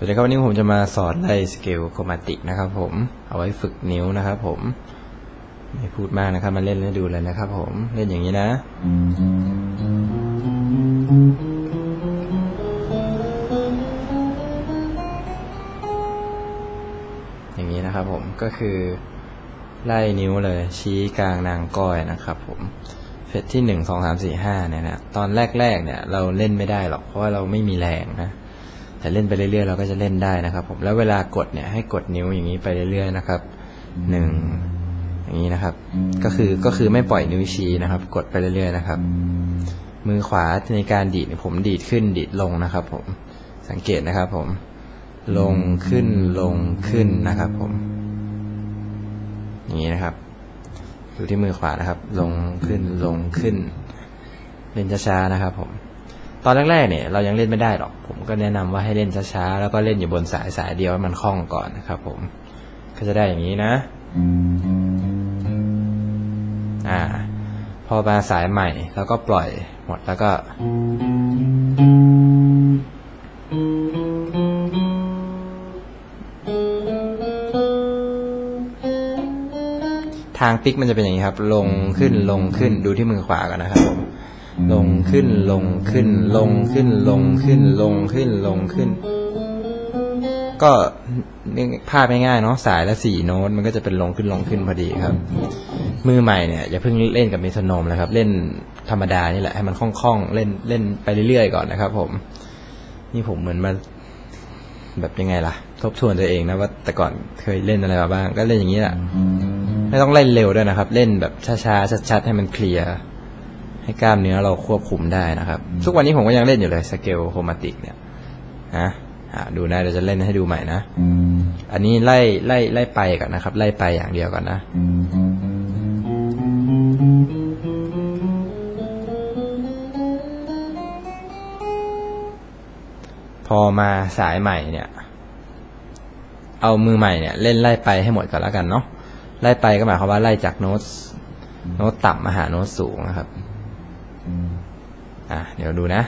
สวัสดีครับวันนี้ผมจะมาสอนไล่สเกลโครมาติกนะครับผมเอาไว้ฝึกนิ้วนะครับผม ไม่พูดมากนะครับมาเล่นให้ดูเลยนะครับผมเล่นอย่างนี้นะอย่างนี้นะครับผมก็คือไล่นิ้วเลยชี้กลางนางก้อยนะครับผมเฟสที่หนึ่งสองสามสี่ห้าเนี่ยนะตอนแรกๆเนี่ยเราเล่นไม่ได้หรอกเพราะว่าเราไม่มีแรงนะ แต่เล่นไปเรื่อยๆเราก็จะเล่นได้นะครับ ผมแล้วเวลากดเนี่ยให้กดนิ้วอย่างนี้ไปเรื่อยๆนะครับหนึ่งอย่างนี้นะครับ ก็คือก็คือไม่ปล่อยนิ้วชี้นะครับ กดไปเรื่อยๆนะครับ มือขวาในการดีดผมดีดขึ้นดีดลงนะครับ ผมสังเกตนะครับ ผม ลงขึ้นลงขึ้นนะครับ ผม อย่างนี้นะครับดูที่มือขวานะครับ ลงขึ้นลงขึ้น เล่นช้าๆนะครับ ผม ตอนแรกๆเนี่ยเรายังเล่นไม่ได้หรอก ผมก็แนะนำว่าให้เล่นช้าๆ แล้วก็เล่นอยู่บนสายสายเดียวให้มันคล่องก่อนนะครับผม ก็จะได้อย่างนี้นะ อ่า พอมาสายใหม่แล้วก็ปล่อยหมดแล้วก็ ทางปิกมันจะเป็นอย่างนี้ครับ ลงขึ้นลงขึ้นดูที่มือขวากันนะครับผม ลงขึ้นลงขึ้น ลงขึ้นลงขึ้น ลงขึ้นลงขึ้น ก็ภาพง่ายๆเนาะสายละสี่โน้ตมันก็จะเป็นลงขึ้นลงขึ้นพอดีครับ มือใหม่เนี่ยอย่าเพิ่งเล่นกับเมโทรโนมนะครับ เล่นธรรมดานี่แหละให้มันคล่องๆเล่นเล่นไปเรื่อยๆก่อนนะครับ ผม นี่ผมเหมือนมาแบบยังไงล่ะ ทบทวนตัวเองนะว่าแต่ก่อนเคยเล่นอะไรมาบ้าง ก็เล่นอย่างนี้แหละไม่ต้องเล่นเร็วด้วยนะครับ เล่นแบบช้าๆชัดๆให้มันเคลียร์ ให้กล้ามเนื้อเราควบคุมได้นะครับ ทุกวันนี้ผมก็ยังเล่นอยู่เลยสเกลโครมาติกเนี่ยนะอ่าดูนะเดี๋ยวจะเล่นให้ดูใหม่นะอันนี้ไล่ไล่ไล่ไปก่อนนะครับ ไล่ไปอย่างเดียวก่อนนะพอมาสายใหม่เนี่ย เอามือใหม่เนี่ย เล่นไล่ไปให้หมดก่อนแล้วกันเนาะไล่ไปก็หมายความว่าไล่จากโน้ตโน้ตต่ำมาหาโน้ตสูงนะครับ อะเดี๋ยวดูนะ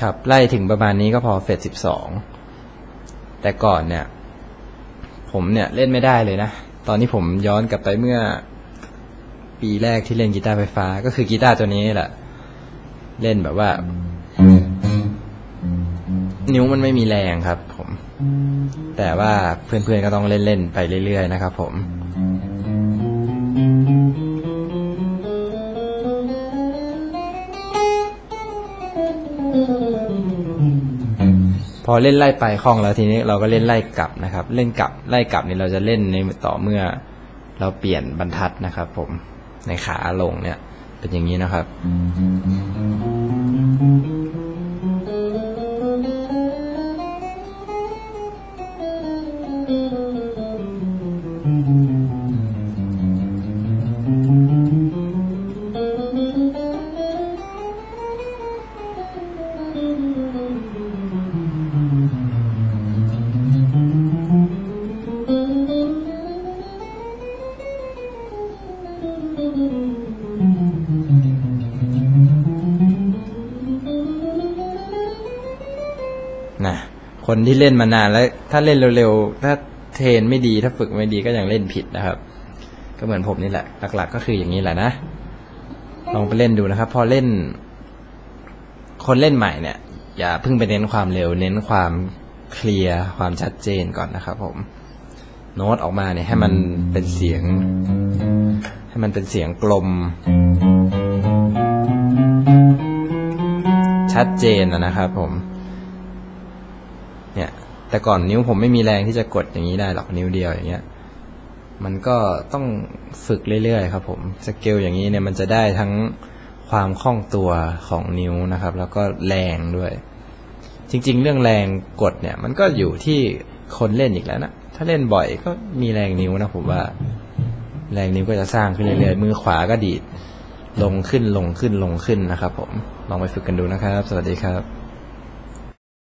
ครับ ไล่ถึงประมาณนี้ก็พอเฟสสิบสองแต่ก่อนเนี่ย ผมเนี่ยเล่นไม่ได้เลยนะ ตอนนี้ผมย้อนกลับไปเมื่อ ปีแรกที่เล่นกีตาร์ไฟฟ้า ก็คือกีตาร์ตัวนี้แหละ เล่นแบบว่า นิ้วมันไม่มีแรงครับ ผม แต่ว่าเพื่อนๆก็ต้องเล่นๆไปเรื่อยๆนะครับผม พอเล่นไล่ไปคล่องแล้วทีนี้เราก็เล่นไล่กลับนะครับ เล่นกลับไล่กลับนี่เราจะเล่นในต่อเมื่อเราเปลี่ยนบรรทัดนะครับ ผมในขาลงเนี่ย เป็นอย่างนี้นะครับนะ คนที่เล่นมานานแล้ว ถ้าเล่นเร็วๆ ถ้าเทรนไม่ดี ถ้าฝึกไม่ดีก็ยังเล่นผิดนะครับ ก็เหมือนผมนี่แหละ หลักๆ ก็คืออย่างนี้แหละนะ ลองไปเล่นดูนะครับ พอเล่น คนเล่นใหม่เนี่ย อย่าเพิ่งไปเน้นความเร็ว เน้นความเคลียร์ ความชัดเจนก่อนนะครับ ผม โน้ตออกมาเนี่ยให้มันเป็นเสียง ให้มันเป็นเสียงกลม ชัดเจนนะนะครับ ผม เนี่ย แต่ก่อนนิ้วผมไม่มีแรงที่จะกดอย่างนี้ได้หรอกนิ้วเดียวอย่างเงี้ย มันก็ต้องฝึกเรื่อยๆครับ ผมสเกลอย่างนี้เนี่ยมันจะได้ทั้งความคล่องตัวของนิ้วนะครับ แล้วก็แรงด้วย จริง ๆ เรื่องแรงกดเนี่ย มันก็อยู่ที่คนเล่นอีกแล้วนะถ้าเล่นบ่อยก็มีแรงนิ้วนะผมว่า แรงนิ้วก็จะสร้างขึ้นเรื่อยๆมือขวาก็ดีดลงขึ้นลงขึ้นลงขึ้นนะครับ ผมลองไปฝึกกันดูนะครับ สวัสดีครับ